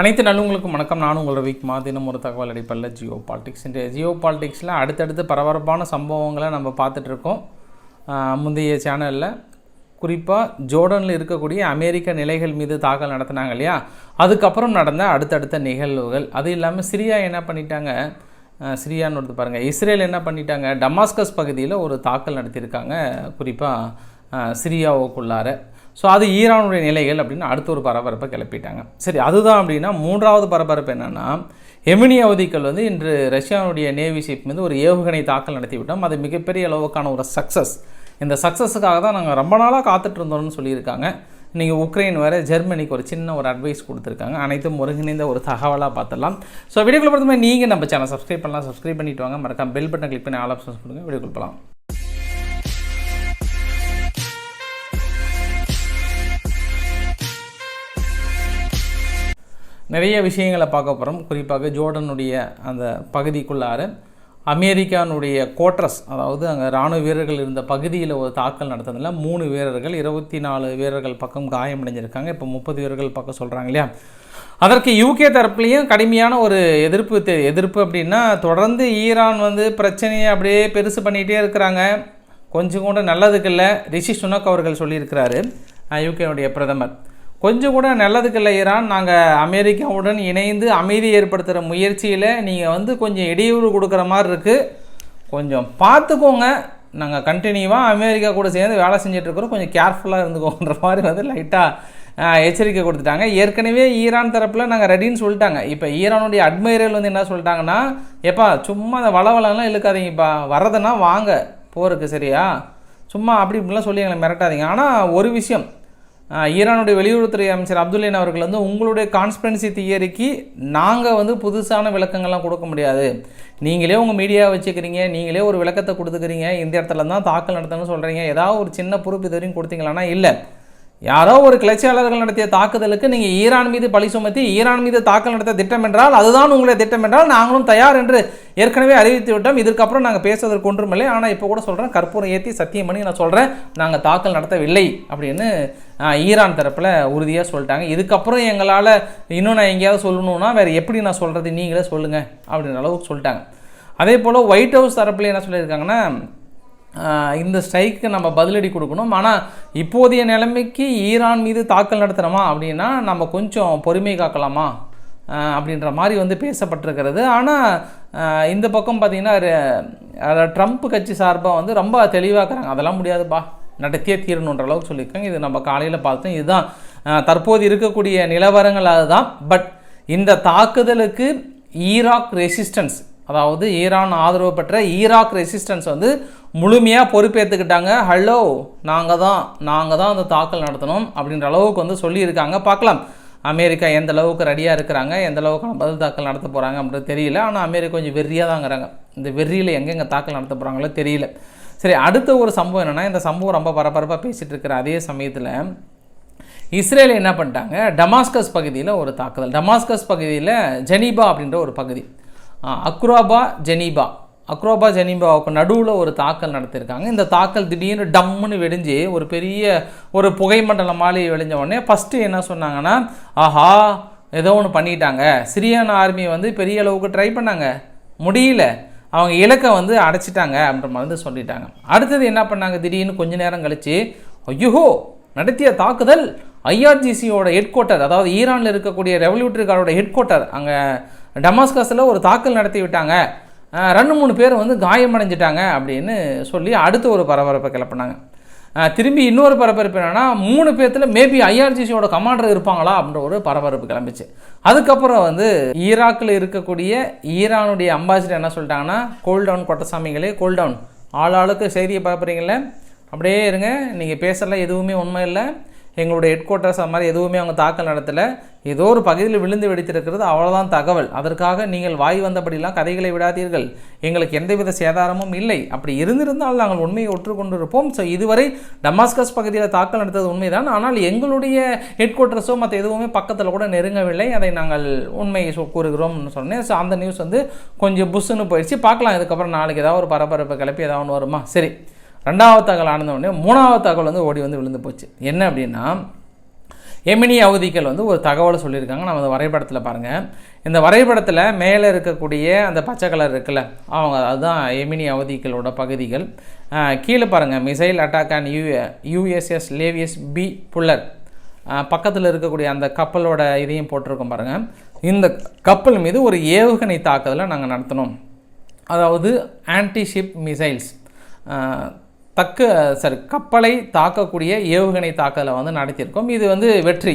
அனைத்து நல்லவங்களுக்கும் வணக்கம். நானும் உங்கள் ரவிக்குமா தினம் ஒரு தகவல் அடிப்படையில் ஜியோ பாலிடிக்ஸ். இன்றைய ஜியோ பாலிடிக்ஸில் அடுத்தடுத்து பரபரப்பான சம்பவங்களை நம்ம பார்த்துட்ருக்கோம் முந்தைய சேனலில் குறிப்பாக ஜோர்டனில் இருக்கக்கூடிய அமெரிக்க நிலைகள் மீது தாக்கல் நடத்தினாங்க இல்லையா? அதுக்கப்புறம் நடந்த அடுத்தடுத்த நிகழ்வுகள். அது இல்லாமல் சிரியா என்ன பண்ணிட்டாங்க? சிரியான்னு ஒருத்தர் பாருங்கள் இஸ்ரேல் என்ன பண்ணிட்டாங்க? டமாஸ்கஸ் பகுதியில் ஒரு தாக்கல் நடத்தியிருக்காங்க. குறிப்பாக சிரியாவுக்குள்ளார. ஸோ அது ஈரானுடைய நிலைகள் அப்படின்னு அடுத்த ஒரு பரபரப்பை கிளப்பிட்டாங்க. சரி அதுதான் அப்படின்னா மூன்றாவது பரபரப்பு என்னென்னா எமினி அவதிகள் வந்து இன்று ரஷ்யாவுடைய நேவி ஷிப் மீது ஒரு ஏவுகணை தாக்கல் நடத்தி விட்டோம் அது மிகப்பெரிய அளவுக்கான ஒரு சக்ஸஸ் இந்த சக்ஸஸுக்காக தான் நாங்கள் ரொம்ப நாளாக காத்துட்டு இருந்தோம்னு சொல்லியிருக்காங்க. நீங்கள் உக்ரைன் வேறு ஜெர்மனிக்கு ஒரு சின்ன ஒரு அட்வைஸ் கொடுத்துருக்காங்க. அனைத்தும் ஒருங்கிணைந்த ஒரு தகவலாக பார்த்துடலாம். ஸோ வீடியோக்குள்ள பொறுத்தமே நீங்கள் நம்ம சேனல் சப்ஸ்கிரைப் பண்ணலாம். சப்ஸ்கிரைப் பண்ணிவிட்டு வாங்க. மறக்காம பெல் பட்டன் கிளிக் பண்ணி ஆல் ஆப்ஷன்ஸ் கொடுங்க. வீடியோ போகலாம். நிறைய விஷயங்களை பார்க்க போகிறோம் குறிப்பாக ஜோர்டனுடைய அந்த பகுதிக்குள்ளார அமெரிக்கானுடைய கோட்ரஸ் அதாவது அங்கே இராணுவ வீரர்கள் இருந்த பகுதியில் ஒரு தாக்கல் நடத்ததில் மூணு வீரர்கள் இருபத்தி நாலு வீரர்கள் பக்கம் காயமடைஞ்சிருக்காங்க. இப்போ முப்பது வீரர்கள் பக்கம் சொல்கிறாங்க இல்லையா? அதற்கு யூகே தரப்புலையும் கடுமையான ஒரு எதிர்ப்பு தெ- எதிர்ப்பு அப்படின்னா தொடர்ந்து ஈரான் வந்து பிரச்சனையை அப்படியே பெருசு பண்ணிகிட்டே இருக்கிறாங்க. கொஞ்சம் கூட நல்லதுக்கு இல்லை. ரிஷி சுனக் அவர்கள் சொல்லியிருக்கிறாரு யூகேனுடைய பிரதமர். கொஞ்சம் கூட நல்லதுக்கு இல்லை ஈரான். நாங்கள் அமெரிக்காவுடன் இணைந்து அமைதி ஏற்படுத்துகிற முயற்சியில் நீங்கள் வந்து கொஞ்சம் இடையூறு கொடுக்குற மாதிரி இருக்குது கொஞ்சம் பார்த்துக்கோங்க. நாங்கள் கண்டினியூவாக அமெரிக்கா கூட சேர்ந்து வேலை செஞ்சிட்டுருக்குறோம் கொஞ்சம் கேர்ஃபுல்லாக இருந்துக்கோன்ற மாதிரி வந்து லைட்டாக எச்சரிக்கை கொடுத்துட்டாங்க. ஏற்கனவே ஈரான் தரப்பில் நாங்கள் ரெடின்னு சொல்லிட்டாங்க. இப்போ ஈரானுடைய அட்மைரல் வந்து என்ன சொல்லிட்டாங்கன்னா எப்பா சும்மா அந்த வளவலம்லாம் இழுக்காதீங்கப்பா. வர்றதுன்னா வாங்க. போருக்கு சரியா? சும்மா அப்படி இப்படிலாம் சொல்லி எங்களை மிரட்டாதீங்க. ஆனால் ஒரு விஷயம் ஈரானுடைய வெளியுறவுத்துறை அமைச்சர் அப்துல்லேன் அவர்கள் வந்து உங்களுடைய கான்ஸ்பிரன்சி தியரிக்கு நாங்கள் வந்து புதுசான விளக்கங்கள்லாம் கொடுக்க முடியாது. நீங்களே உங்கள் மீடியா வச்சுக்கிறீங்க நீங்களே ஒரு விளக்கத்தை கொடுத்துக்கிறீங்க இந்த இடத்துல தான் தாக்கல் நடத்தணும்னு சொல்கிறீங்க ஏதாவது ஒரு சின்ன பொறுப்பு இது வரையும் கொடுத்தீங்களான்னா இல்லை. யாரோ ஒரு கிளர்ச்சியாளர்கள் நடத்திய தாக்குதலுக்கு நீங்கள் ஈரான் மீது பழி சுமத்தி ஈரான் மீது தாக்கல் நடத்த திட்டம் என்றால் அதுதான் உங்களுடைய திட்டம் என்றால் நாங்களும் தயார் என்று ஏற்கனவே அறிவித்து விட்டோம் இதுக்கப்புறம் நாங்கள் பேசுவதற்கு ஒன்றுமில்லை ஆனால் இப்போ கூட சொல்கிறேன் கற்பூரம் ஏற்றி சத்தியம் பண்ணி நான் சொல்கிறேன் நாங்கள் தாக்கல் நடத்தவில்லை அப்படின்னு ஈரான் தரப்பில் உறுதியாக சொல்லிட்டாங்க. இதுக்கப்புறம் எங்களால் இன்னும் நான் எங்கேயாவது சொல்லணும்னா வேறு எப்படி நான் சொல்கிறது நீங்களே சொல்லுங்கள் அப்படின்ற அளவுக்கு சொல்லிட்டாங்க. அதே போல் ஒயிட் ஹவுஸ் தரப்பில் என்ன சொல்லியிருக்காங்கன்னா இந்த ஸ்ட்ரைக்கு நம்ம பதிலடி கொடுக்கணும். ஆனால் இப்போதைய நிலைமைக்கு ஈரான் மீது தாக்கல் நடத்துகிறோமா அப்படின்னா நம்ம கொஞ்சம் பொறுமை காக்கலாமா? அப்படின்ற மாதிரி வந்து பேசப்பட்டிருக்கிறது. ஆனால் இந்த பக்கம் பார்த்திங்கன்னா ட்ரம்ப் கட்சி சார்பாக வந்து ரொம்ப தெளிவாக்குறாங்க. அதெல்லாம் முடியாதுப்பா. நடத்தியே தீரணுன்ற அளவுக்கு சொல்லியிருக்காங்க. இது நம்ம காலையில் பார்த்தோம் இதுதான். தற்போது இருக்கக்கூடிய நிலவரங்கள் அதுதான். பட் இந்த தாக்குதலுக்கு ஈராக் ரெசிஸ்டன்ஸ் அதாவது ஈரான் ஆதரவு பெற்ற ஈராக் ரெசிஸ்டன்ஸ் வந்து முழுமையாக பொறுப்பேற்றுக்கிட்டாங்க ஹலோ நாங்கள் தான் நாங்கள் தான் அந்த தாக்கல் நடத்தணும் அப்படின்ற அளவுக்கு வந்து சொல்லியிருக்காங்க. பார்க்கலாம். அமெரிக்கா எந்த அளவுக்கு ரெடியாக இருக்கிறாங்க எந்த அளவுக்கு பதில் தாக்கல் நடத்த போகிறாங்க அப்படின்றது தெரியல. ஆனால் அமெரிக்கா கொஞ்சம் வெறியாக தாங்கிறாங்க இந்த வெறியில் எங்கெங்கே தாக்கல் நடத்த போகிறாங்களோ தெரியல. சரி அடுத்த ஒரு சம்பவம் என்னென்னா இந்த சம்பவம் ரொம்ப பரபரப்பாக பேசிகிட்டு இருக்கிற அதே சமயத்தில் இஸ்ரேல் என்ன பண்ணிட்டாங்க? டமாஸ்கஸ் பகுதியில் ஒரு தாக்குதல். டமாஸ்கஸ் பகுதியில் ஜெனீபா அப்படின்ற ஒரு பகுதி. அக்ராபா அக்ரோபா ஜெனீபா. அக்ரோபா ஜெனிபாவுக்கு நடுவில் ஒரு தாக்கல் நடத்தியிருக்காங்க. இந்த தாக்கல் திடீர்னு டம்முன்னு வெடிஞ்சு ஒரு பெரிய ஒரு புகை மண்டலம் வெடிஞ்ச உடனே ஃபஸ்ட்டு என்ன சொன்னாங்கன்னா ஆஹா ஏதோ ஒன்று பண்ணிட்டாங்க. சிரியான ஆர்மியை வந்து பெரிய அளவுக்கு ட்ரை பண்ணாங்க. முடியல. அவங்க இலக்கை வந்து அடைச்சிட்டாங்க அப்படின்ற மாதிரி வந்து சொல்லிட்டாங்க. அடுத்தது என்ன பண்ணாங்க? திடீர்னு கொஞ்ச நேரம் கழித்து ஐயோ நடத்திய தாக்குதல் ஐஆர்ஜிசியோட ஹெட் குவார்ட்டர் அதாவது ஈரானில் இருக்கக்கூடிய ரெவல்யூட்டரி கார்டோட ஹெட் குவார்ட்டர் அங்கே டமாஸ்கஸில் ஒரு தாக்கல் நடத்தி விட்டாங்க. ரெண்டு மூணு பேர் வந்து காயமடைஞ்சிட்டாங்க அப்படின்னு சொல்லி அடுத்து ஒரு பரபரப்பை கிளப்பினாங்க. திரும்பி இன்னொரு பரபரப்பு என்னென்னா மூணு பேர்த்தில் மேபி ஐஆர்ஜிசியோட கமாண்டர் இருப்பாங்களா அப்படின்ற ஒரு பரபரப்பு கிளம்பிச்சு. அதுக்கப்புறம் வந்து ஈராக்கில் இருக்கக்கூடிய ஈரானுடைய அம்பாசிடர் என்ன சொல்லிட்டாங்கன்னா கோல்டவுன் கொட்டசாமிகளே கோல்டவுன் ஆள் ஆளுக்கு செய்தியை பரப்புறீங்களே அப்படியே இருங்க. நீங்கள் பேசல எதுவுமே உண்மை இல்லை. எங்களுடைய ஹெட் குவார்ட்டர்ஸ் அது மாதிரி எதுவுமே அவங்க தாக்கல் நடத்தலை. ஏதோ ஒரு பகுதியில் விழுந்து வெடித்திருக்கிறது அவ்வளோதான் தகவல். அதற்காக நீங்கள் வாய் வந்தபடிலாம் கதைகளை விடாதீர்கள். எங்களுக்கு எந்தவித சேதாரமும் இல்லை. அப்படி இருந்திருந்தால் நாங்கள் உண்மையை ஒற்றுக்கொண்டு இருப்போம் ஸோ இதுவரை டமாஸ்கஸ் பகுதியில் தாக்கல் நடத்தது உண்மைதான். ஆனால் எங்களுடைய ஹெட் குவார்ட்டர்ஸோ மற்ற எதுவுமே பக்கத்தில் கூட நெருங்கவில்லை. அதை நாங்கள் உண்மையை கூறுகிறோம்னு சொன்னேன். ஸோ அந்த நியூஸ் வந்து கொஞ்சம் புஷ்ஷுன்னு போயிடுச்சு. பார்க்கலாம். இதுக்கப்புறம் நாளைக்கு ஏதாவது ஒரு பரபரப்பு கிளப்பி ஏதாவது ஒன்று வருமா? சரி. ரெண்டாவது தகவல் ஆனந்தவுடனே மூணாவது தகவல் வந்து ஓடி வந்து விழுந்து போச்சு. என்ன அப்படின்னா எமினி அவதிகள் வந்து ஒரு தகவலை சொல்லியிருக்காங்க. நம்ம அந்த வரைபடத்தில் பாருங்கள் இந்த வரைபடத்தில் மேலே இருக்கக்கூடிய அந்த பச்சை கலர் இருக்குல்ல அவங்க அதுதான் எமினி அவதிகளோட பகுதிகள். கீழே பாருங்கள் missile attack and U USS Lewis B Puller. பக்கத்தில் இருக்கக்கூடிய அந்த கப்பலோட இதையும் போட்டிருக்கோம் பாருங்கள் இந்த கப்பல் மீது ஒரு ஏவுகணை தாக்குதலை நாங்கள் நடத்தினோம். அதாவது ஆன்டிஷிப் மிசைல்ஸ் தக்க சரி கப்பலை தாக்கக்கூடிய ஏவுகணை தாக்கலை வந்து நடத்தியிருக்கோம். இது வந்து வெற்றி.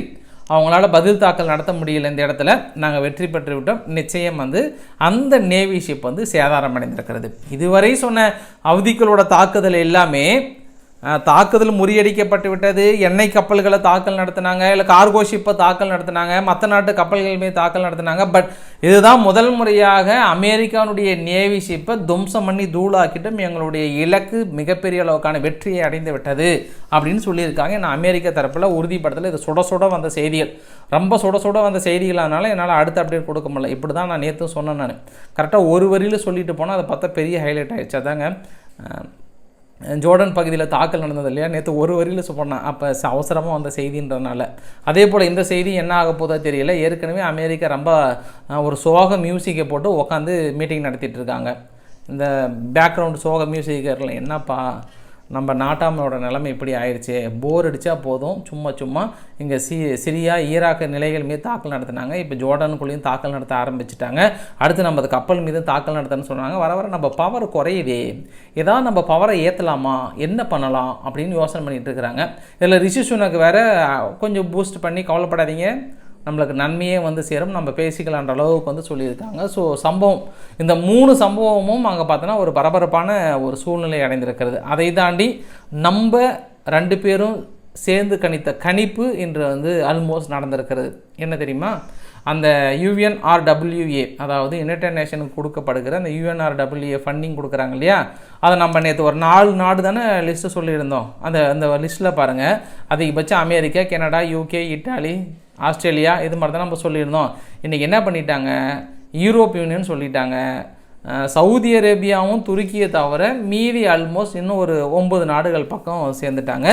அவங்களால பதில் தாக்கல் நடத்த முடியல இந்த இடத்துல. நாங்கள் வெற்றி பெற்று விட்டோம். நிச்சயம் வந்து அந்த நேவி ஷிப் வந்து சேதாரம் அடைந்திருக்கிறது இதுவரை சொன்ன அவதிகளோட தாக்குதல் எல்லாமே தாக்குதல் முறியடிக்கப்பட்டு விட்டது. எண்ணெய் கப்பல்களை தாக்கல் நடத்தினாங்க. இல்லை கார்கோ ஷிப்பை தாக்கல் நடத்தினாங்க. மற்ற நாட்டு கப்பல்கள் மீது தாக்கல் நடத்தினாங்க. பட் இதுதான் முதல் முறையாக அமெரிக்கானுடைய நேவி ஷிப்பை துவம்சம் பண்ணி தூளாக்கிட்டும் எங்களுடைய இலக்கு மிகப்பெரிய அளவுக்கான வெற்றியை அடைந்து விட்டது அப்படின்னு சொல்லியிருக்காங்க. நான் அமெரிக்க தரப்பில் உறுதிப்படுத்தல இது சுட சுட வந்த செய்திகள். ரொம்ப சுட சுட வந்த செய்திகளானால என்னால் அடுத்த அப்டேட் கொடுக்க முடியல. இப்படி தான் நான் நேற்று சொன்னேன் நான். கரெக்டாக ஒரு வரியில் சொல்லிட்டு போனால் அதை பார்த்தா பெரிய ஹைலைட் ஆகிடுச்சு அதாங்க ஜோர்டன் பகுதியில் தாக்கல் நடந்தது இல்லையா? நேற்று ஒரு வரியில் சொன்னேன் அப்போ அவசரமாக வந்த செய்தின்றனால. அதே போல் இந்த செய்தி என்ன ஆக போதோ தெரியல. ஏற்கனவே அமெரிக்கா ரொம்ப ஒரு சோக மியூசிக்கை போட்டு உட்காந்து மீட்டிங் நடத்திட்டு இருக்காங்க. இந்த பேக்ரவுண்ட் சோக மியூசிக்கர்ல என்னப்பா நம்ம நாட்டாமலோட நிலைமை இப்படி ஆயிடுச்சு. போர் அடித்தா போதும். சும்மா சும்மா இங்கே சி சிரியா ஈராக் நிலைகள் மீது தாக்கல் நடத்தினாங்க. இப்போ ஜோர்டானுக்குள்ளேயும் தாக்கல் நடத்த ஆரம்பிச்சிட்டாங்க. அடுத்து நம்ம அது கப்பல் மீது தாக்கல் நடத்தணும்னு சொன்னாங்க. வர வர நம்ம பவர் குறையுதே. ஏதாவது நம்ம பவரை ஏற்றலாமா என்ன பண்ணலாம்? அப்படின்னு யோசனை பண்ணிகிட்டு இருக்கிறாங்க. இதில் ரிஷி சுனக்கு வேறு கொஞ்சம் பூஸ்ட் பண்ணி கவலைப்படாதீங்க. நம்மளுக்கு நன்மையே வந்து சேரும். நம்ம பேசிக்கலான்ற அளவுக்கு வந்து சொல்லியிருக்காங்க. ஸோ சம்பவம் இந்த மூணு சம்பவமும் அங்கே பார்த்தோன்னா ஒரு பரபரப்பான ஒரு சூழ்நிலை அடைந்திருக்கிறது. அதை தாண்டி நம்ம ரெண்டு பேரும் சேர்ந்து கணித்த கணிப்பு இன்று வந்து ஆல்மோஸ்ட் நடந்திருக்கிறது. என்ன தெரியுமா? அந்த யுஎன்ஆர்டபிள்யூஏ அதாவது யுனைடெட் நேஷனுக்கு கொடுக்கப்படுகிற அந்த யுஎன்ஆர்டபிள்யூஏ ஃபண்டிங் கொடுக்குறாங்க இல்லையா? அதை நம்ம நேற்று ஒரு நாலு நாடு தானே லிஸ்ட்டு சொல்லியிருந்தோம். அந்த அந்த லிஸ்ட்டில் பாருங்கள் அதிகபட்சம் America Canada UK Italy Australia இது மாதிரி தான் நம்ம சொல்லியிருந்தோம். இன்றைக்கி என்ன பண்ணிட்டாங்க? யூரோப் யூனியன் சொல்லிட்டாங்க. சவுதி அரேபியாவும் துருக்கியை தவிர மீதி ஆல்மோஸ்ட் இன்னும் ஒரு ஒம்பது நாடுகள் பக்கம் சேர்ந்துட்டாங்க.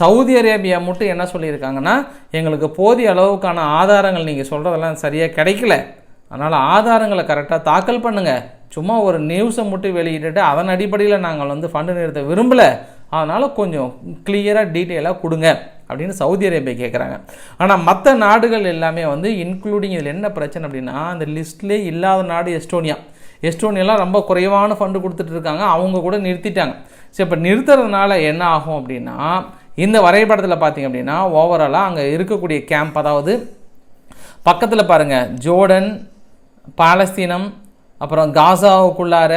சவுதி அரேபியா மட்டும் என்ன சொல்லியிருக்காங்கன்னா எங்களுக்கு போதிய அளவுக்கான ஆதாரங்கள் நீங்கள் சொல்கிறதெல்லாம் சரியாக கிடைக்கல. அதனால் ஆதாரங்களை கரெக்டாக தாக்கல் பண்ணுங்கள் சும்மா ஒரு நியூஸை மட்டும் வெளியிட்டுட்டு அதன் அடிப்படையில் நாங்கள் வந்து ஃபண்டு நிறுத்த விரும்பலை. அதனால் கொஞ்சம் கிளியராக டீட்டெயிலாக கொடுங்க. அப்படின்னு சவுதி அரேபியா கேட்குறாங்க ஆனால் மற்ற நாடுகள் எல்லாமே வந்து இன்க்ளூடிங் இதில் என்ன பிரச்சனை அப்படின்னா அந்த லிஸ்ட்லேயே இல்லாத நாடு எஸ்டோனியா. எஸ்டோனியெல்லாம் ரொம்ப குறைவான ஃபண்டு கொடுத்துட்டு இருக்காங்க. அவங்க கூட நிறுத்திட்டாங்க. சரி இப்போ நிறுத்துறதுனால என்ன ஆகும் அப்படின்னா இந்த வரைபடத்தில் பார்த்தீங்க அப்படின்னா ஓவராலாக அங்கே இருக்கக்கூடிய கேம்ப் அதாவது பக்கத்தில் பாருங்கள் ஜோர்டன் பாலஸ்தீனம் அப்புறம் காசாவுக்குள்ளார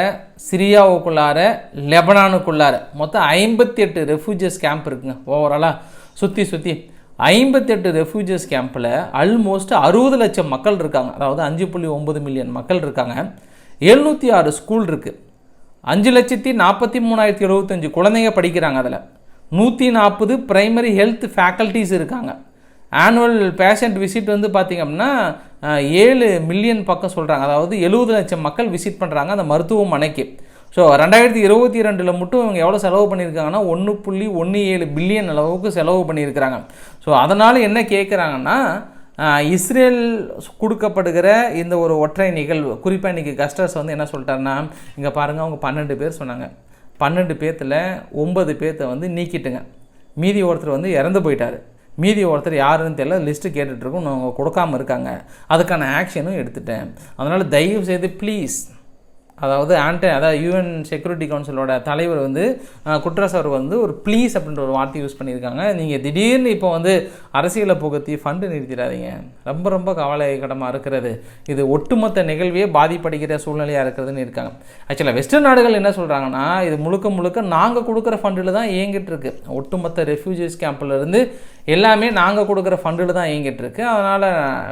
சிரியாவுக்குள்ளார லெபனானுக்குள்ளார மொத்தம் ஐம்பத்தி எட்டு ரெஃப்யூஜஸ் கேம்ப் இருக்குங்க ஓவராலாக சுற்றி சுற்றி ஐம்பத்தெட்டு ரெஃப்யூஜஸ் கேம்பில் ஆல்மோஸ்ட் அறுபது லட்சம் மக்கள் இருக்காங்க. அதாவது அஞ்சு புள்ளி ஒம்பது மில்லியன் மக்கள் இருக்காங்க. எழுநூற்றி ஆறு ஸ்கூல் இருக்குது அஞ்சு லட்சத்தி நாற்பத்தி மூணாயிரத்தி எழுபத்தஞ்சு குழந்தைங்க படிக்கிறாங்க அதில். நூற்றி நாற்பது ப்ரைமரி ஹெல்த் ஃபேக்கல்ட்டிஸ் இருக்காங்க. ஆனுவல் பேஷண்ட் விசிட் வந்து பார்த்திங்க அப்படின்னா ஏழு மில்லியன் பக்கம் சொல்கிறாங்க அதாவது எழுபது லட்சம் மக்கள் விசிட் பண்ணுறாங்க அந்த மருத்துவமனைக்கு. ஸோ ரெண்டாயிரத்தி இருபத்தி ரெண்டில் மட்டும் இவங்க எவ்வளோ செலவு பண்ணியிருக்காங்கன்னா ஒன்று புள்ளி ஒன்று ஏழு பில்லியன் அளவுக்கு செலவு பண்ணியிருக்கிறாங்க. ஸோ அதனால் என்ன கேட்குறாங்கன்னா இஸ்ரேல் கொடுக்கப்படுகிற இந்த ஒரு ஒற்றை நிகழ்வு குறிப்பாக இன்றைக்கி கஸ்டர்ஸ் வந்து என்ன சொல்லிட்டாருன்னா இங்கே பாருங்கள் அவங்க பன்னெண்டு பேர் சொன்னாங்க. பன்னெண்டு பேர்த்தில் ஒன்பது பேர்த்த வந்து நீக்கிட்டுங்க. மீதி ஒருத்தர் வந்து இறந்து போயிட்டார். மீதி ஒருத்தர் யாருன்னு தெரியல லிஸ்ட்டு கேட்டுட்ருக்கோம் அவங்க கொடுக்காம இருக்காங்க. அதுக்கான ஆக்ஷனும் எடுத்துட்டேன். அதனால் தயவு செய்து ப்ளீஸ் அதாவது ஆன்ட அதாவது யூஎன் செக்யூரிட்டி கவுன்சிலோட தலைவர் வந்து குட்ரஸ் அவர் வந்து ஒரு ப்ளீஸ் அப்படின்ற ஒரு வார்த்தை யூஸ் பண்ணியிருக்காங்க. நீங்கள் திடீர்னு இப்போ வந்து அரசியலை புகத்தி ஃபண்டு நிறுத்திடாதீங்க. ரொம்ப ரொம்ப கவலைக்கிடமாக இருக்கிறது. இது ஒட்டுமொத்த நிகழ்வையே பாதிப்படைகிற சூழ்நிலையாக இருக்கிறதுன்னு இருக்காங்க. ஆக்சுவலாக வெஸ்டர்ன் நாடுகள் என்ன சொல்கிறாங்கன்னா இது முழுக்க முழுக்க நாங்கள் கொடுக்குற ஃபண்டில் தான் இயங்கிட்டு இருக்கு. ஒட்டுமொத்த ரெஃப்யூஜிஸ் கேம்ப்லேருந்து எல்லாமே நாங்கள் கொடுக்குற ஃபண்டில் தான் இயங்கிட்டு இருக்கு. அதனால்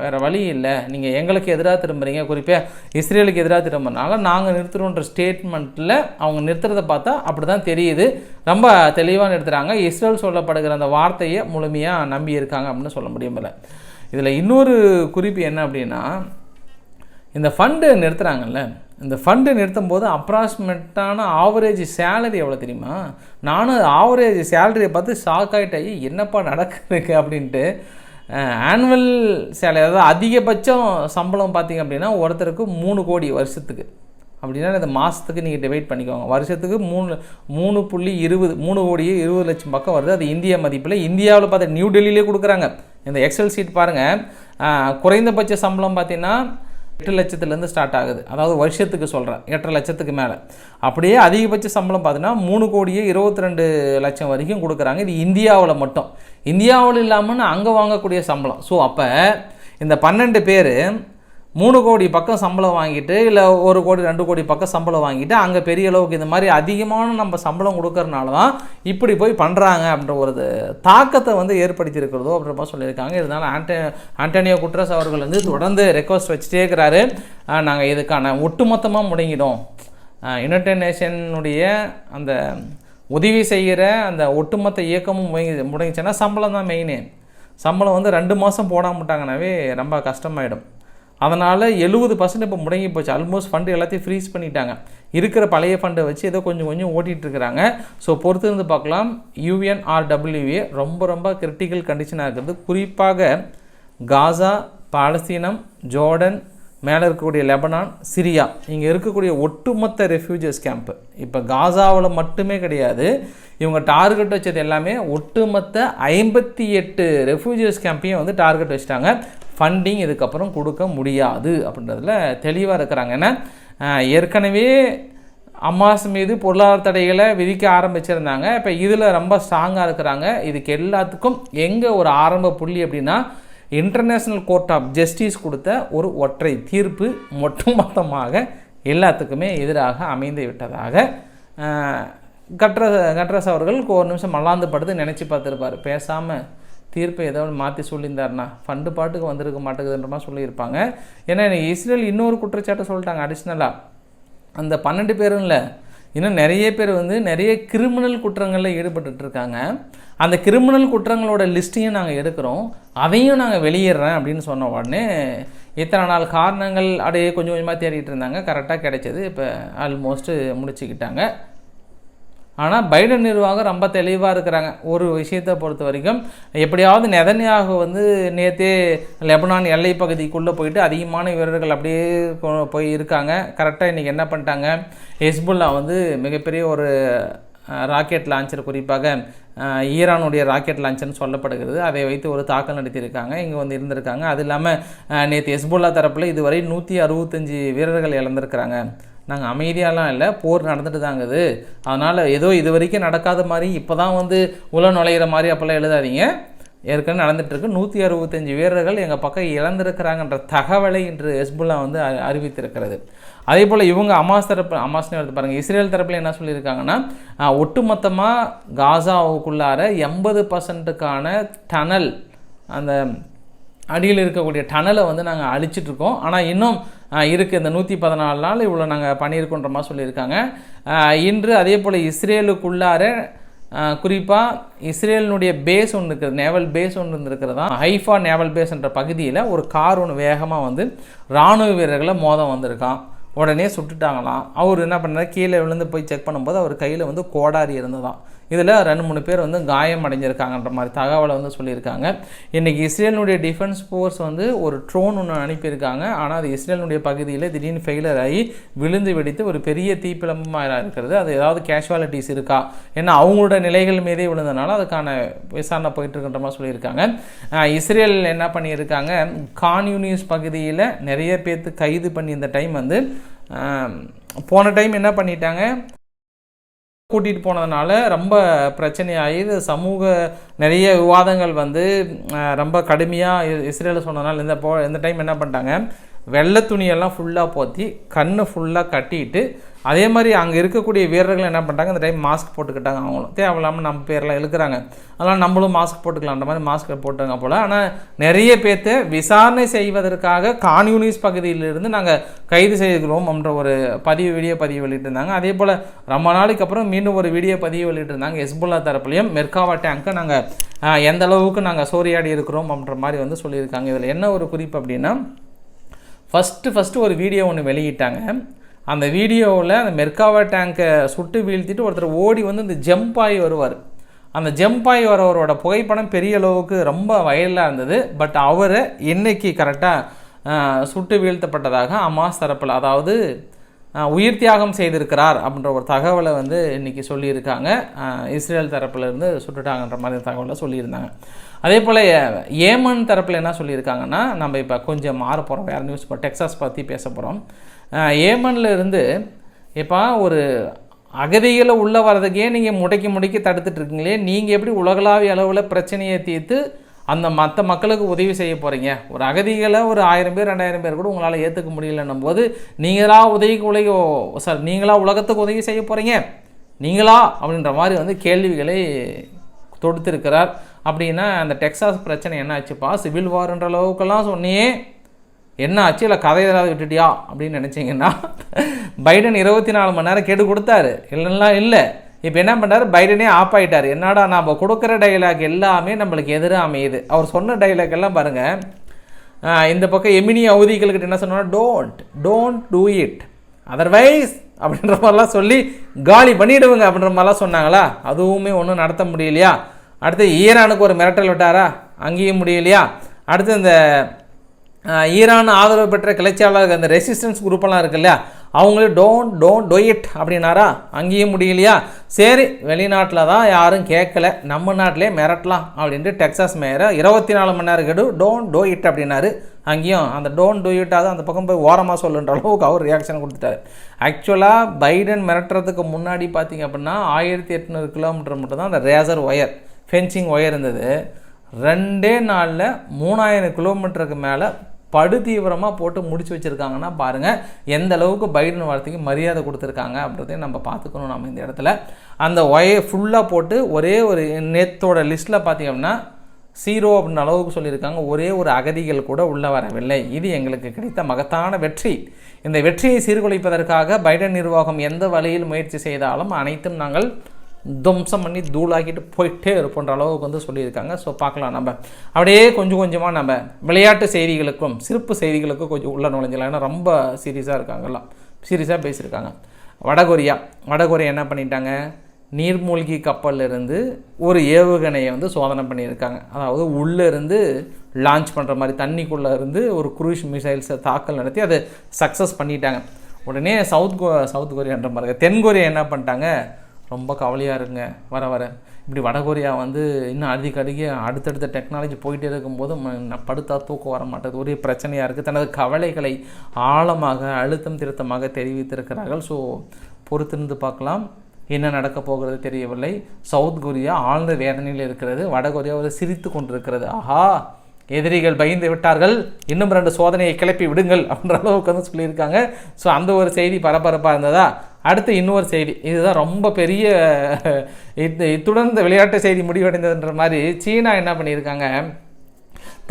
வேறு வழி இல்லை. நீங்கள் எங்களுக்கு எதிராக திரும்புகிறீங்க குறிப்பாக இஸ்ரேலுக்கு எதிராக திரும்பினால நாங்கள் நிறுத்துகிறோன்ற ஸ்டேட்மெண்ட்டில் அவங்க நிறுத்துறதை பார்த்தா அப்படி தான் தெரியுது. ரொம்ப தெளிவாக நிறுத்துறாங்க. இஸ்ரேல் சொல்லப்படுகிற அந்த வார்த்தையை முழுமையாக நம்பி இருக்காங்க அப்படின்னு சொல்ல முடியுமில்ல இதில் இன்னொரு குறிப்பு என்ன அப்படின்னா இந்த ஃபண்டு நிறுத்துகிறாங்கல்ல இந்த ஃபண்டு நிறுத்தும் போது அப்ராக்சிமேட்டான ஆவரேஜ் சேலரி எவ்வளோ தெரியுமா? நானும் ஆவரேஜ் சேலரியை பார்த்து ஷாக் ஆகிட்டேன் என்னப்பா நடக்குதுக்கு அப்படின்ட்டு. ஆனுவல் சேலரி அதாவது அதிகபட்சம் சம்பளம் பார்த்தீங்க அப்படின்னா ஒருத்தருக்கு மூணு கோடி வருஷத்துக்கு. அப்படின்னா இந்த மாதத்துக்கு நீங்கள் டிவைட் பண்ணிக்கோங்க. வருஷத்துக்கு மூணு மூணு புள்ளி இருபது மூணு கோடியே இருபது லட்சம் பக்கம் வருது. அது இந்திய மதிப்பில். இந்தியாவில் பார்த்தா நியூ டெல்லியிலே கொடுக்குறாங்க. இந்த எக்ஸல் சீட் பாருங்கள் குறைந்தபட்ச சம்பளம் பார்த்தீங்கன்னா எட்டு லட்சத்துலேருந்து ஸ்டார்ட் ஆகுது. அதாவது வருஷத்துக்கு சொல்கிறேன் எட்டரை லட்சத்துக்கு மேலே. அப்படியே அதிகபட்ச சம்பளம் பார்த்தீங்கன்னா மூணு கோடியே இருபத்தி ரெண்டு லட்சம் வரைக்கும் கொடுக்குறாங்க. இது இந்தியாவில் மட்டும். இந்தியாவில் இல்லாமல் அங்கே வாங்கக்கூடிய சம்பளம். ஸோ அப்போ இந்த பன்னெண்டு பேர் மூணு கோடி பக்கம் சம்பளம் வாங்கிட்டு இல்லை ஒரு கோடி ரெண்டு கோடி பக்கம் சம்பளம் வாங்கிட்டு அங்கே பெரிய அளவுக்கு இந்த மாதிரி அதிகமான நம்ம சம்பளம் கொடுக்கறனால தான் இப்படி போய் பண்ணுறாங்க அப்படின்ற ஒரு தாக்கத்தை வந்து ஏற்படுத்தியிருக்கிறதோ அப்படின்ற மாதிரி சொல்லியிருக்காங்க. இதனால் ஆண்டே ஆண்டனியோ குட்ரஸ் அவர்கள் வந்து தொடர்ந்து ரெக்வஸ்ட் வச்சுட்டே இருக்கிறாரு. நாங்கள் இதுக்கான ஒட்டுமொத்தமாக முடங்கிடும் யுனைடெட் நேஷனுடைய அந்த உதவி செய்கிற அந்த ஒட்டுமொத்த இயக்கமும் முடங்கி முடங்கிச்சுன்னா சம்பளம் தான் மெயினு சம்பளம் வந்து ரெண்டு மாதம் போடாமட்டாங்கனாவே ரொம்ப கஷ்டமாயிடும். அதனால் எழுபது பர்சன்ட் இப்போ முடங்கி போச்சு. ஆல்மோஸ்ட் ஃபண்டு எல்லாத்தையும் ஃப்ரீஸ் பண்ணிட்டாங்க. இருக்கிற பழைய ஃபண்டை வச்சு ஏதோ கொஞ்சம் கொஞ்சம் ஓட்டிகிட்டு இருக்கிறாங்க. ஸோ பொறுத்து இருந்து பார்க்கலாம் யூஎன்ஆர்டபிள்யூஏ ரொம்ப ரொம்ப கிரிட்டிக்கல் கண்டிஷனாக இருக்கிறது. குறிப்பாக காசா பாலஸ்தீனம் ஜோர்டன் மேலே இருக்கக்கூடிய லெபனான் சிரியா. இங்கே இருக்கக்கூடிய ஒட்டுமொத்த ரெஃப்யூஜஸ் கேம்ப்பு இப்போ காசாவில் மட்டுமே கிடையாது. இவங்க டார்கெட் வச்சது எல்லாமே ஒட்டுமொத்த ஐம்பத்தி எட்டு ரெஃப்யூஜியஸ் கேம்பையும் வந்து டார்கெட் வச்சுட்டாங்க. ஃபண்டிங் இதுக்கப்புறம் கொடுக்க முடியாது அப்படின்றதுல தெளிவாக இருக்கிறாங்க. ஏன்னா ஏற்கனவே அம்மாஸ் மீது பொருளாதார தடைகளை விதிக்க ஆரம்பிச்சிருந்தாங்க. இப்போ இதில் ரொம்ப ஸ்ட்ராங்காக இருக்கிறாங்க. இதுக்கு எல்லாத்துக்கும் எங்கே ஒரு ஆரம்ப புள்ளி அப்படின்னா இன்டர்நேஷ்னல் கோர்ட் ஆஃப் ஜஸ்டிஸ் கொடுத்த ஒரு ஒற்றை தீர்ப்பு ஒட்டுமொத்தமாக எல்லாத்துக்குமே எதிராக அமைந்து விட்டதாக கட்ரஸ் கட்ரஸ் அவர்கள் ஒரு நிமிஷம் மல்லாந்து படுத்து நினச்சி பார்த்துருப்பார். பேசாமல் தீர்ப்பை ஏதோ மாற்றி சொல்லியிருந்தாருன்னா ஃபண்டு பாட்டுக்கு வந்திருக்க மாட்டேங்குதுன்ற மாதிரி சொல்லியிருப்பாங்க. ஏன்னா இஸ்ரேல் இன்னொரு குற்றச்சாட்டை சொல்லிட்டாங்க அடிஷ்னலாக அந்த பன்னெண்டு பேரும் இல்லை இன்னும் நிறைய பேர் வந்து நிறைய கிரிமினல் குற்றங்களில் ஈடுபட்டுட்டு இருக்காங்க அந்த கிரிமினல் குற்றங்களோட லிஸ்ட்டையும் நாங்கள் எடுக்கிறோம். அதையும் நாங்கள் வெளியிடுறேன் அப்படின்னு சொன்ன உடனே இத்தனை நாள் காரணங்கள் அப்படியே கொஞ்சம் கொஞ்சமாக தேடிட்டு இருந்தாங்க. கரெக்டாக கிடைச்சது. இப்போ ஆல்மோஸ்ட்டு முடிச்சுக்கிட்டாங்க. ஆனால் பைடன் நிர்வாகம் ரொம்ப தெளிவாக இருக்கிறாங்க. ஒரு விஷயத்தை பொறுத்த வரைக்கும் எப்படியாவது நெதன்யாக வந்து நேற்றே லெபனான் எல்லை பகுதிக்குள்ளே போயிட்டு அதிகமான வீரர்கள் அப்படியே கொ- போய் இருக்காங்க. கரெக்டாக இன்றைக்கி என்ன பண்ணிட்டாங்க? ஹெஸ்புல்லா வந்து மிகப்பெரிய ஒரு ராக்கெட் லான்ச்சர் குறிப்பாக ஈரானுடைய ராக்கெட் லான்ச்சர்னு சொல்லப்படுகிறது. அதை வைத்து ஒரு தாக்கல் நடத்தியிருக்காங்க. இங்கே வந்து இருந்திருக்காங்க. அது இல்லாமல் நேற்று ஹெஸ்புல்லா தரப்பில் இதுவரை நூற்றி அறுபத்தஞ்சி வீரர்கள் இழந்திருக்கிறாங்க. நாங்கள் அமைதியாலாம் இல்லை போர் நடந்துட்டு தாங்குது அதனால் ஏதோ இது வரைக்கும் நடக்காத மாதிரி இப்போ தான் வந்து உள்ள நுழையிற மாதிரி அப்போல்லாம் எழுதாதீங்க. ஏற்கனவே நடந்துட்டு நூற்றி அறுபத்தஞ்சு வீரர்கள் எங்கள் பக்கம் இழந்திருக்கிறாங்கன்ற தகவலை இன்று ஹெஸ்புல்லா வந்து அ- அறிவித்திருக்கிறது. அதே போல் இவங்க அமாஸ் தரப்பு அமாஸ்னு எடுத்து பாருங்கள் இஸ்ரேல் தரப்பில் என்ன சொல்லியிருக்காங்கன்னா ஒட்டுமொத்தமாக காசாவுக்குள்ளார எண்பது பர்சன்ட்டுக்கான டனல் அந்த அடியில் இருக்கக்கூடிய டனலை வந்து நாங்கள் அழிச்சிட்ருக்கோம். ஆனால் இன்னும் இருக்குது இந்த நூற்றி பதினாலு நாள் இவ்வளோ நாங்கள் பண்ணியிருக்கோன்ற மாதிரி சொல்லியிருக்காங்க. இன்று அதே போல் இஸ்ரேலுக்குள்ளார குறிப்பாக இஸ்ரேலினுடைய பேஸ் ஒன்று இருக்குது. நேவல் பேஸ் ஒன்று இருந்திருக்கிறதா? ஹைஃபா நேவல் பேஸ் என்ற பகுதியில் ஒரு கார் ஒன்று வேகமாக வந்து இராணுவ வீரர்களை மோதம் வந்திருக்கான். உடனே சுட்டுட்டாங்களாம். அவர் என்ன பண்ணார்? கீழே விழுந்து போய் செக் பண்ணும்போது அவர் கையில் வந்து கோடாரி இருந்ததான் இதில் ரெண்டு மூணு பேர் வந்து காயம் அடைஞ்சிருக்காங்கன்ற மாதிரி தகவலை வந்து சொல்லியிருக்காங்க. இன்றைக்கி இஸ்ரேலினுடைய டிஃபென்ஸ் ஃபோர்ஸ் வந்து ஒரு ட்ரோன் ஒன்று அனுப்பியிருக்காங்க. ஆனால் அது இஸ்ரேலினுடைய பகுதியில் திடீர்னு ஃபெயிலர் ஆகி விழுந்து வெடித்து ஒரு பெரிய தீப்பிழம்பமாக இருக்கிறது. அது ஏதாவது கேஷுவாலிட்டிஸ் இருக்கா? ஏன்னா அவங்களோட நிலைகள் மீதே விழுந்தனால அதுக்கான விசாரணை போயிட்டுருக்கின்ற மாதிரி சொல்லியிருக்காங்க. இஸ்ரேல் என்ன பண்ணியிருக்காங்க? கான்யூனியூஸ் பகுதியில் நிறைய பேர்த்து கைது பண்ணி இந்த டைம் வந்து போன டைம் என்ன பண்ணிட்டாங்க? கூட்டிகிட்டு போனதுனால ரொம்ப பிரச்சனையாகி இது சமூக நிறைய விவாதங்கள் வந்து ரொம்ப கடுமையாக இஸ்ரேலில் சொன்னதுனால இந்த போ இந்த டைம் என்ன பண்ணிட்டாங்க வெள்ளை துணியெல்லாம் ஃபுல்லாக போற்றி கண்ணை ஃபுல்லாக கட்டிட்டு அதே மாதிரி அங்கே இருக்கக்கூடிய வீரர்கள் என்ன பண்ணிட்டாங்க இந்த டைம் மாஸ்க் போட்டுக்கிட்டாங்க அவங்களும். தேவையில்லாமல் நம்ம பேரெலாம் இழுக்கிறாங்க. அதனால் நம்மளும் மாஸ்க் போட்டுக்கலான்ற மாதிரி மாஸ்க் போட்டாங்க போல். ஆனால் நிறைய பேர்த்த விசாரணை செய்வதற்காக கான்யூனிஸ் பகுதியிலிருந்து நாங்கள் கைது செய்கிறோம் என்ற ஒரு பதிவு வீடியோ பதிவு வெளியிட்டிருந்தாங்க. அதே போல் ரொம்ப நாளைக்கு அப்புறம் மீண்டும் ஒரு வீடியோ பதிவு வெளியிட்டிருந்தாங்க. எஸ்புல்லா தரப்புலையும் மெர்காவா டேங்க்கை நாங்கள் எந்த அளவுக்கு நாங்கள் சோரியாடி இருக்கிறோம் அப்படின்ற மாதிரி வந்து சொல்லியிருக்காங்க. இதில் என்ன ஒரு குறிப்பு அப்படின்னா ஃபஸ்ட்டு ஃபஸ்ட்டு ஒரு வீடியோ ஒன்று வெளியிட்டாங்க. அந்த வீடியோவில் அந்த மெர்காவா டேங்கை சுட்டு வீழ்த்திட்டு ஒருத்தர் ஓடி வந்து இந்த ஜம்பாய் வருவார். அந்த ஜம்பாய் வரவரோட புகைப்படம் பெரிய அளவுக்கு ரொம்ப வயலாக இருந்தது. பட் அவர் என்னைக்கு கரெக்டாக சுட்டு வீழ்த்தப்பட்டதாக அமாஸ் தரப்பில் அதாவது உயிர் தியாகம் செய்திருக்கிறார் அப்படின்ற ஒரு தகவலை வந்து இன்றைக்கி சொல்லியிருக்காங்க. இஸ்ரேல் தரப்புலேருந்து சுட்டுட்டாங்கன்ற மாதிரி தகவலை சொல்லியிருந்தாங்க. அதே போல் ஏமன் தரப்பில் என்ன சொல்லியிருக்காங்கன்னா நம்ம இப்போ கொஞ்சம் மாற போகிறோம் வேறு நியூஸ் இப்போ டெக்ஸாஸ் பற்றி பேச போகிறோம் ஏமனில் இருந்து இப்போ ஒரு அகதிகளை உள்ளே வர்றதுக்கே நீங்கள் முடக்கி முடக்கி தடுத்துட்ருக்கீங்களே நீங்கள் எப்படி உலகளாவிய அளவில் பிரச்சனையை தீர்த்து அந்த மற்ற மக்களுக்கு உதவி செய்ய போகிறீங்க ஒரு அகதிகளை ஒரு ஆயிரம் பேர் ரெண்டாயிரம் பேர் கூட உங்களால் ஏற்றுக்க முடியலன்னும் போது நீங்களாக உதவிக்கு உலக சார் நீங்களாக உலகத்துக்கு உதவி செய்ய போகிறீங்க நீங்களா? அப்படின்ற மாதிரி வந்து கேள்விகளை தொடுத்திருக்கிறார். அப்படின்னா அந்த டெக்ஸாஸ் பிரச்சனை என்ன ஆச்சுப்பா? சிவில் வார்ன்ற அளவுக்கெல்லாம் சொன்னியே. என்ன ஆச்சு? இல்லை கதை ஏதாவது விட்டுட்டியா? அப்படின்னு நினச்சிங்கன்னா பைடன் இருபத்தி நாலு மணி நேரம் கேட்டு கொடுத்தாரு. இல்லைன்னா இல்லை. இப்போ என்ன பண்ணார்? பைடனே ஆஃப் ஆகிட்டார் என்னடா நம்ம கொடுக்குற டைலாக் எல்லாமே நம்மளுக்கு எதிராக அமையுது. அவர் சொன்ன டைலாக் எல்லாம் பாருங்கள் இந்த பக்கம் எமினி அவதிகள்கிட்ட என்ன சொன்னா don't don't do it otherwise அப்படின்ற மாதிரிலாம் சொல்லி காலி பண்ணிடுவோங்க அப்படின்ற மாதிரிலாம் சொன்னாங்களா? அதுவுமே ஒன்றும் நடத்த முடியலையா? அடுத்து ஈரானுக்கு ஒரு மிரட்டல் விட்டாரா? அங்கேயும் முடியலையா? அடுத்து இந்த ஈரான் ஆதரவு பெற்ற கிளர்ச்சியாளர்கள் அந்த ரெசிஸ்டன்ஸ் குரூப்பெல்லாம் இருக்கு இல்லையா அவங்களே டோன்ட் டோன்ட் டோ இட் அப்படின்னாரா? அங்கேயும் முடியலையா? சரி வெளிநாட்டில் தான் யாரும் கேட்கல. நம்ம நாட்டிலே மிரட்டலாம் அப்படின்ட்டு டெக்ஸாஸ் மேயரை இருபத்தி நாலு மணி நேரம் கெடு டோன்ட் டோ இட் அப்படின்னாரு. அங்கேயும் அந்த டோன்ட் டூ இட்டாவது அந்த பக்கம் போய் ஓரமாக சொல்லுன்ற அளவுக்கு அவர் ரியாக்ஷன் கொடுத்துட்டாரு. ஆக்சுவலாக பைடன் மிரட்டுறதுக்கு முன்னாடி பார்த்தீங்க அப்படின்னா ஆயிரத்தி எட்நூறு கிலோமீட்டர் மட்டும் தான் அந்த ரேசர் ஒயர் ஃபென்சிங் ஒயர் இருந்தது. ரெண்டே நாளில் மூணாயிரம் கிலோமீட்டருக்கு மேலே படு தீவிரமாக போட்டு முடிச்சு வச்சுருக்காங்கன்னா பாருங்கள் எந்த அளவுக்கு பைடன் வார்த்தைக்கு மரியாதை கொடுத்துருக்காங்க அப்படின்றதையும் நம்ம பார்த்துக்கணும் நம்ம இந்த இடத்துல. அந்த ஒயர் ஃபுல்லாக போட்டு ஒரே ஒரு நேத்தோட லிஸ்ட்டில் பார்த்தீங்கன்னா சீரோ அப்படின்ற அளவுக்கு சொல்லியிருக்காங்க. ஒரே ஒரு அகதிகள் கூட உள்ளே வரவில்லை. இது எங்களுக்கு கிடைத்த மகத்தான வெற்றி. இந்த வெற்றியை சீர்குலைப்பதற்காக பைடன் நிர்வாகம் எந்த வழியில் முயற்சி செய்தாலும் அனைத்தும் நாங்கள் துவம்சம் பண்ணி தூளாக்கிட்டு போயிட்டே இருப்போன்ற அளவுக்கு வந்து சொல்லியிருக்காங்க. ஸோ பார்க்கலாம் நம்ம. அப்படியே கொஞ்சம் கொஞ்சமாக நம்ம விளையாட்டு செய்திகளுக்கும் சிறப்பு செய்திகளுக்கும் கொஞ்சம் உள்ள நுழைஞ்சலாம் ஏன்னா ரொம்ப சீரியஸாக இருக்காங்கல்லாம் சீரியஸாக பேசியிருக்காங்க. வடகொரியா. வடகொரியா என்ன பண்ணிட்டாங்க? நீர்மூழ்கி கப்பல்லிருந்து ஒரு ஏவுகணையை வந்து சோதனை பண்ணியிருக்காங்க. அதாவது உள்ளே இருந்து லான்ச் பண்ணுற மாதிரி தண்ணிக்குள்ளே இருந்து ஒரு குரூஸ் மிசைல்ஸை தாக்கல் நடத்தி அதை சக்ஸஸ் பண்ணிட்டாங்க. உடனே சவுத் கோ சவுத் கொரியான்ற மாதிரி. தென் கொரியா என்ன பண்ணிட்டாங்க? ரொம்ப கவலையாக இருங்க. வர வர. இப்படி வடகொரியா வந்து இன்னும் அதிக அதிக அடுத்தடுத்த டெக்னாலஜி போயிட்டே இருக்கும்போது படுத்தா தூக்கம் வர மாட்டேது. ஒரே பிரச்சனையாக இருக்குது தனது கவலைகளை ஆழமாக அழுத்தம் திருத்தமாக தெரிவித்திருக்கிறார்கள். ஸோ பொறுத்திருந்து பார்க்கலாம். என்ன நடக்க போகிறது தெரியவில்லை. சவுத் கொரியா ஆழ்ந்த வேதனையில் இருக்கிறது. வடகொரியா ஒரு சிரித்து கொண்டிருக்கிறது. ஆஹா! எதிரிகள் பயந்து விட்டார்கள். இன்னும் ரெண்டு சோதனையை கிளப்பி விடுங்கள் அப்படின்ற அளவுக்கு வந்து சொல்லியிருக்காங்க. ஸோ அந்த ஒரு செய்தி பரபரப்பாக இருந்ததா? அடுத்து இன்னொரு செய்தி. இதுதான் ரொம்ப பெரிய இது இத்துடன் இந்த விளையாட்டு செய்தி முடிவடைந்ததுன்ற மாதிரி சீனா என்ன பண்ணியிருக்காங்க?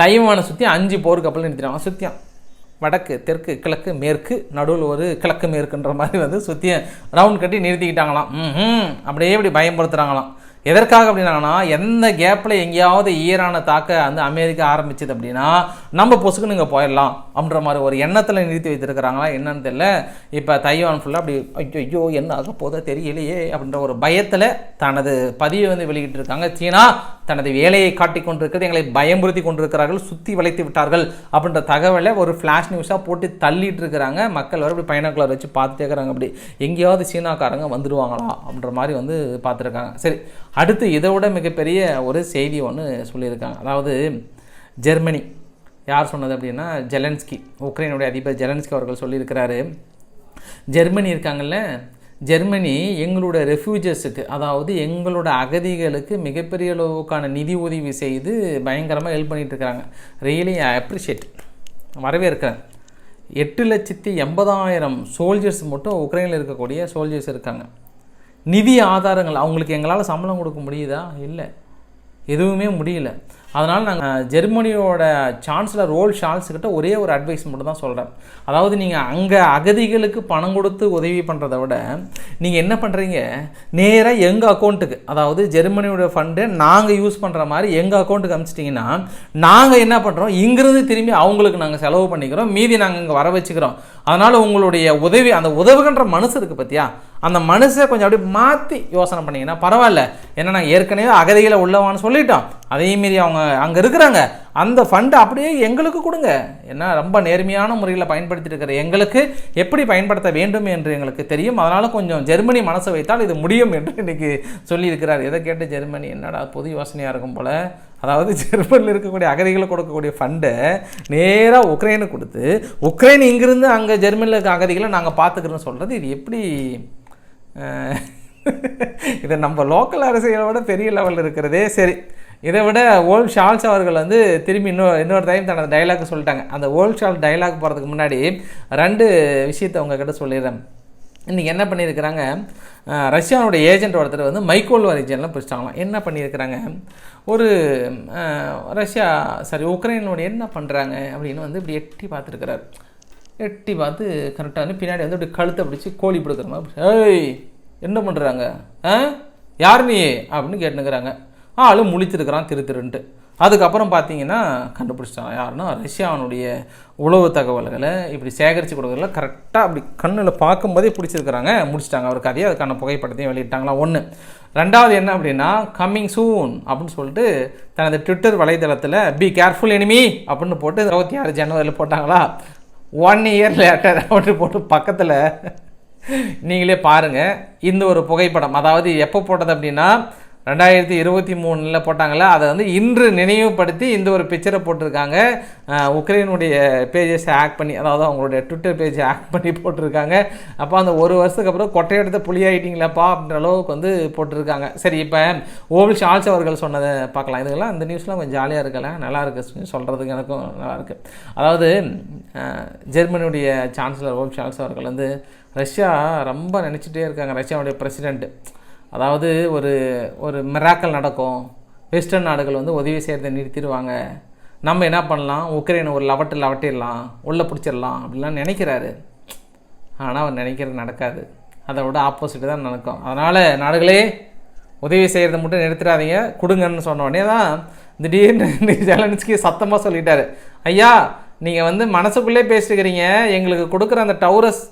தைவானை சுற்றி அஞ்சு போர் கப்பல் நிறுத்தினாங்க சுற்றியான் வடக்கு தெற்கு கிழக்கு மேற்கு நடுவில் ஒரு கிழக்கு மேற்குன்ற மாதிரி வந்து சுற்றியும் ரவுண்ட் கட்டி நிறுத்திக்கிட்டாங்களாம். ம் அப்படியே இப்படி பயன்படுத்துகிறாங்களாம் எதற்காக அப்படின்னாங்கன்னா எந்த கேப்பில் எங்கேயாவது ஈரானை தாக்க வந்து அமெரிக்கா ஆரம்பிச்சது அப்படின்னா நம்ம பொசுக்கு நீங்கள் போயிடலாம் அப்படின்ற மாதிரி ஒரு எண்ணத்தில் நிறுத்தி வைத்திருக்கிறாங்களா என்னன்னு தெரியல. இப்போ தைவான் ஃபுல்லாக அப்படி ஐயோ ஐயோ என்ன ஆக போதோ தெரியலையே அப்படின்ற ஒரு பயத்தில் தனது பதிவை வந்து வெளியிட்டு இருக்காங்க. சீனா தனது வேலையை காட்டி கொண்டிருக்கிறது எங்களை பயமுறுத்தி கொண்டிருக்கிறார்கள் சுற்றி வளைத்து விட்டார்கள் அப்படின்ற தகவலை ஒரு ஃப்ளாஷ் நியூஸாக போட்டு தள்ளிட்டு இருக்கிறாங்க. மக்கள் வர இப்படி பைனாக்குலர் வச்சு பார்த்துட்டே இருக்கிறாங்க. அப்படி எங்கேயாவது சீனாக்காரங்க வந்துடுவாங்களா அப்படின்ற மாதிரி வந்து பார்த்துருக்காங்க சரி அடுத்து இதை விட மிகப்பெரிய ஒரு செய்தி ஒன்று சொல்லியிருக்காங்க. அதாவது ஜெர்மனி. யார் சொன்னது அப்படின்னா ஜெலன்ஸ்கி. உக்ரைனுடைய அதிபர் ஜெலன்ஸ்கி அவர்கள் சொல்லியிருக்கிறாரு. ஜெர்மனி இருக்காங்கல்ல? ஜெர்மனி எங்களோட ரெஃப்யூஜர்ஸுக்கு அதாவது எங்களோட அகதிகளுக்கு மிகப்பெரிய அளவுக்கான நிதி உதவி செய்து பயங்கரமாக ஹெல்ப் பண்ணிட்டு ரியலி ஐ அப்ரிஷியேட் வரவேற்கிறேன். எட்டு லட்சத்தி எண்பதாயிரம் சோல்ஜர்ஸ் மட்டும் உக்ரைனில் இருக்கக்கூடிய சோல்ஜர்ஸ் இருக்காங்க. நிதி ஆதாரங்கள் அவங்களுக்கு எங்களால் சம்பளம் கொடுக்க முடியுதா? இல்லை. எதுவுமே முடியல. அதனால் நாங்கள் ஜெர்மனியோட சான்சலர் ரோல் ஷால்ஸ்கிட்ட ஒரே ஒரு அட்வைஸ் மட்டும் தான் சொல்கிறேன் அதாவது நீங்கள் அங்கே அகதிகளுக்கு பணம் கொடுத்து உதவி பண்ணுறத விட நீங்கள் என்ன பண்ணுறீங்க நேராக எங்கள் அக்கௌண்ட்டுக்கு அதாவது ஜெர்மனியோட ஃபண்டு நாங்கள் யூஸ் பண்ணுற மாதிரி எங்கள் அக்கௌண்ட்டுக்கு அனுப்பிச்சிட்டிங்கன்னா நாங்கள் என்ன பண்ணுறோம் இங்கிருந்து திரும்பி அவங்களுக்கு நாங்கள் செலவு பண்ணிக்கிறோம். மீதி நாங்கள் இங்கே வர வச்சுக்கிறோம். அதனால் உங்களுடைய உதவி அந்த உதவுகின்ற மனசு இருக்குது பார்த்தியா அந்த மனசை கொஞ்சம் அப்படியே மாற்றி யோசனை பண்ணிங்கன்னா பரவாயில்ல. ஏன்னா நாங்கள் ஏற்கனவே அகதிகளை உள்ளவான்னு சொல்லிட்டோம். அதே மீறி அவங்க அங்கே இருக்கிறாங்க. அந்த ஃபண்டை அப்படியே எங்களுக்கு கொடுங்க. ஏன்னா ரொம்ப நேர்மையான முறையில் பயன்படுத்திட்டு இருக்கிற எங்களுக்கு எப்படி பயன்படுத்த வேண்டும் என்று எங்களுக்கு தெரியும். அதனால் கொஞ்சம் ஜெர்மனி மனசை வைத்தால் இது முடியும் என்று இன்றைக்கி சொல்லியிருக்கிறார். எதை கேட்டு ஜெர்மனி? என்னடா புது யோசனையாக இருக்கும் போல்? அதாவது ஜெர்மனியில் இருக்கக்கூடிய அகதிகளுக்கு கொடுக்கக்கூடிய ஃபண்டை நேராக உக்ரைனுக்கு கொடுத்து உக்ரைன் இங்கிருந்து அங்கே ஜெர்மனியில் இருக்க அகதிகளை நாங்கள் பார்த்துக்கிறோன்னு சொல்கிறது இது எப்படி இது நம்ம லோக்கல் அரசியலை விட பெரிய லெவலில் இருக்கிறதே சரி. இதை விட ஓல்ட் ஷால்ஸ் அவர்கள் வந்து திரும்பி இன்னொரு இன்னொரு டைம் தனது டைலாக் சொல்லிட்டாங்க. அந்த ஓல்ட் ஷால் டைலாக் போகிறதுக்கு முன்னாடி ரெண்டு விஷயத்தை உங்ககிட்ட சொல்லிடுறேன். இன்றைக்கி என்ன பண்ணியிருக்கிறாங்க? அஹ், ஏஜென்ட் ஒருத்தர் வந்து மைக்கோல் ரீஜனில் பிடிச்சிட்டாங்களாம். என்ன பண்ணியிருக்கிறாங்க? ஒரு ரஷ்யா சாரி உக்ரைனோட என்ன பண்ணுறாங்க அப்படின்னு வந்து இப்படி எட்டி பார்த்துருக்கிறார். எட்டி பார்த்து கரெக்டாக வந்து பின்னாடி வந்து அப்படி கழுத்தை பிடிச்சி கோழி பிடிக்கிற மாதிரி ஏய் என்ன பண்ணுறாங்க ஆ? யார் நீ? அப்படின்னு கேட்டுனுக்குறாங்க. ஆளு முழிச்சிருக்கிறான் திரு திருன்ட்டு. அதுக்கப்புறம் பார்த்தீங்கன்னா கண்டுபிடிச்சிட்டான். யாருன்னா ரஷ்யாவனுடைய உளவு தகவல்களை இப்படி சேகரித்து கொடுக்குறதுல கரெக்டாக அப்படி கண்ணில் பார்க்கும்போதே பிடிச்சிருக்கிறாங்க. முடிச்சிட்டாங்க. அவர் கதையை அதுக்கான புகைப்படத்தையும் வெளியிட்டாங்களா? ஒன்று ரெண்டாவது என்ன அப்படின்னா கம்மிங் சூன் அப்படின்னு சொல்லிட்டு தனது ட்விட்டர் வலைதளத்தில் பி கேர்ஃபுல் எனிமி அப்படின்னு போட்டு இருபத்தி ஆறு ஜனவரியில் போட்டாங்களா? ஒன் இயர் லேட்டர் அப்படின்னு போட்டு பக்கத்தில் நீங்களே பாருங்கள் இந்த ஒரு புகைப்படம் அதாவது எப்போ போட்டது அப்படின்னா ரெண்டாயிரத்தி இருபத்தி மூணில் போட்டாங்களே அதை வந்து இன்று நினைவுபடுத்தி இந்த ஒரு பிக்சரை போட்டிருக்காங்க. உக்ரைனுடைய பேஜஸை ஆக்ட் பண்ணி அதாவது அவங்களுடைய ட்விட்டர் பேஜை ஆக்ட் பண்ணி போட்டிருக்காங்க. அப்போ அந்த ஒரு வருஷத்துக்கு அப்புறம் கொட்டை எடுத்த புலியாயிட்டீங்களாப்பா அப்படின்ற அளவுக்கு வந்து போட்டிருக்காங்க. சரி இப்போ ஓவில் ஷால்ஸ் அவர்கள் சொன்னதை பார்க்கலாம். இதுக்கெல்லாம் அந்த நியூஸ்லாம் கொஞ்சம் ஜாலியாக இருக்கல. நல்லா இருக்கு சொல்கிறதுக்கு எனக்கும் நல்லாயிருக்கு அதாவது ஜெர்மனியுடைய சான்சலர் ஓவில் ஷால்ஸ் அவர்கள் வந்து ரஷ்யா ரொம்ப நினச்சிட்டே இருக்காங்க. ரஷ்யாவுடைய பிரசிடெண்ட்டு அதாவது ஒரு ஒரு மிராக்கல் நடக்கும். வெஸ்டர்ன் நாடுகள் வந்து உதவி செய்கிறத நிறுத்திடுவாங்க. நம்ம என்ன பண்ணலாம்? உக்ரைனை ஒரு லவட்டு லவட்டிடலாம். உள்ளே பிடிச்சிடலாம் அப்படிலாம் நினைக்கிறாரு. ஆனால் அவர் நினைக்கிறது நடக்காது. அதை விட ஆப்போசிட் தான் நடக்கும். அதனால் நாடுகளே உதவி செய்கிறத மட்டும் நிறுத்திடாதீங்க. கொடுங்கன்னு சொன்ன உடனே தான் திடீர்னு ஜெலன்ஸ்கி சத்தமாக சொல்லிட்டாரு. ஐயா நீங்கள் வந்து மனசுக்குள்ளே பேசிட்டுக்கிறீங்க எங்களுக்கு கொடுக்குற அந்த டவுரஸ்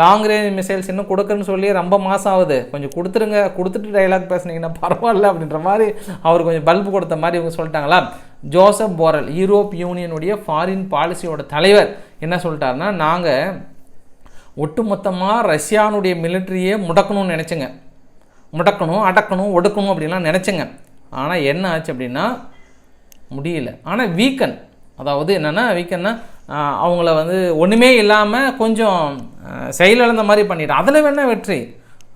லாங் ரேஞ்ச் மிசைல்ஸ் இன்னும் கொடுக்குறேன்னு சொல்லி ரொம்ப மாதம் ஆகுது. கொஞ்சம் கொடுத்துருங்க கொடுத்துட்டு டைலாக் பேசுனீங்கன்னா பரவாயில்ல அப்படின்ற மாதிரி அவர் கொஞ்சம் பல்பு கொடுத்த மாதிரி இவங்க சொல்லிட்டாங்களா? ஜோசப் போரல் யூரோப் யூனியனுடைய ஃபாரின் பாலிசியோட தலைவர் என்ன சொல்லிட்டாருன்னா நாங்கள் ஒட்டுமொத்தமாக ரஷ்யானுடைய மிலிட்ரியே முடக்கணும்னு நினச்சேங்க. முடக்கணும் அடக்கணும் ஒடுக்கணும் அப்படின்லாம் நினச்சேங்க. ஆனால் என்ன ஆச்சு அப்படின்னா முடியல. ஆனால் வீக்கன் அதாவது என்னென்னா வீக்கன்னா அவங்கள வந்து ஒன்றுமே இல்லாமல் கொஞ்சம் செயலிழந்த மாதிரி பண்ணிட்டான். அதில் வேணால் வெற்றி.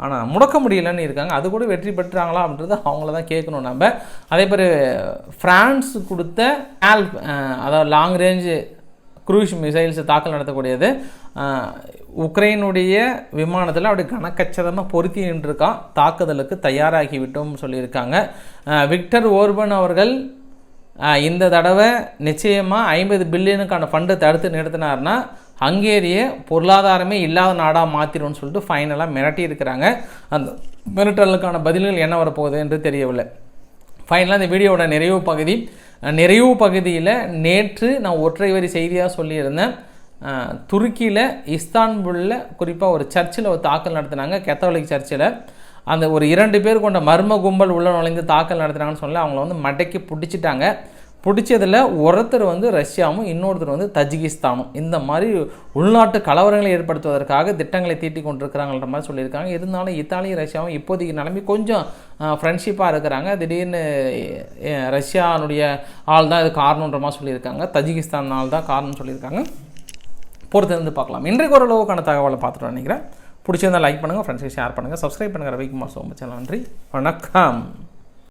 ஆனால் முடக்க முடியலன்னு இருக்காங்க. அது கூட வெற்றி பெற்றாங்களா அப்படின்றது அவங்கள தான் கேட்கணும் நம்ம. அதே மாதிரி ஃப்ரான்ஸ் கொடுத்த ஆல்ப் அதாவது லாங் ரேஞ்சு க்ரூஸ் மிசைல்ஸ் தாக்கல் நடத்தக்கூடியது. உக்ரைனுடைய விமானத்தில் அப்படி கணக்கச்சதமாக பொருத்தி நின்றுருக்கான். தாக்குதலுக்கு தயாராகிவிட்டோம்னு சொல்லியிருக்காங்க. விக்டர் ஓர்பன் அவர்கள் இந்த தடவை நிச்சயமாக ஐம்பது பில்லியனுக்கான ஃபண்டை தடுத்து நிறுத்தினார்னா ஹங்கேரியை பொருளாதாரமே இல்லாத நாடாக மாற்றிடும்னு சொல்லிட்டு ஃபைனலாக மிரட்டி இருக்கிறாங்க. அந்த மிரட்டலுக்கான பதில்கள் என்ன வரப்போகுது என்று தெரியவில்லை. ஃபைனலாக இந்த வீடியோவோட நிறைவு பகுதி. நிறைவு பகுதியில் நேற்று நான் ஒற்றை வரி செய்தியாக சொல்லியிருந்தேன். துருக்கியில் இஸ்தான்புல்லில் குறிப்பாக ஒரு சர்ச்சில் ஒரு தாக்கல் நடத்தினாங்க கத்தோலிக் சர்ச்சில். அந்த ஒரு இரண்டு பேர் கொண்ட மர்ம கும்பல் உள்ள நுழைந்து தாக்கல் நடத்துகிறாங்கன்னு சொல்லி அவங்கள வந்து மடக்கி பிடிச்சிட்டாங்க. பிடிச்சதில் ஒருத்தர் வந்து ரஷ்யாவும் இன்னொருத்தர் வந்து தஜிகிஸ்தானும். இந்த மாதிரி உள்நாட்டு கலவரங்களை ஏற்படுத்துவதற்காக திட்டங்களை தீட்டி கொண்டிருக்கிறாங்கன்ற மாதிரி சொல்லியிருக்காங்க. இருந்தாலும் இத்தாலியும் ரஷ்யாவும் இப்போதைக்கு நிலமை கொஞ்சம் ஃப்ரெண்ட்ஷிப்பாக இருக்கிறாங்க. திடீர்னு ரஷ்யானுடைய ஆள் தான் இது காரணன்ற மாதிரி சொல்லியிருக்காங்க. தஜிகிஸ்தான் ஆள் தான் காரணம்னு சொல்லியிருக்காங்க. பொறுத்திருந்து பார்க்கலாம். இன்றைக்கு ஓரளவுக்கான தகவலை பார்த்துட்டு நினைக்கிறேன். பிடிச்சிருந்தால் லைக் பண்ணுங்கள் ஃப்ரெண்ட்ஸுக்கு ஷேர் பண்ணுங்கள் சப்ஸ்கிரைப் பண்ணுங்கள் ரவிக்குமார் சோமச்சல் நன்றி. வணக்கம்.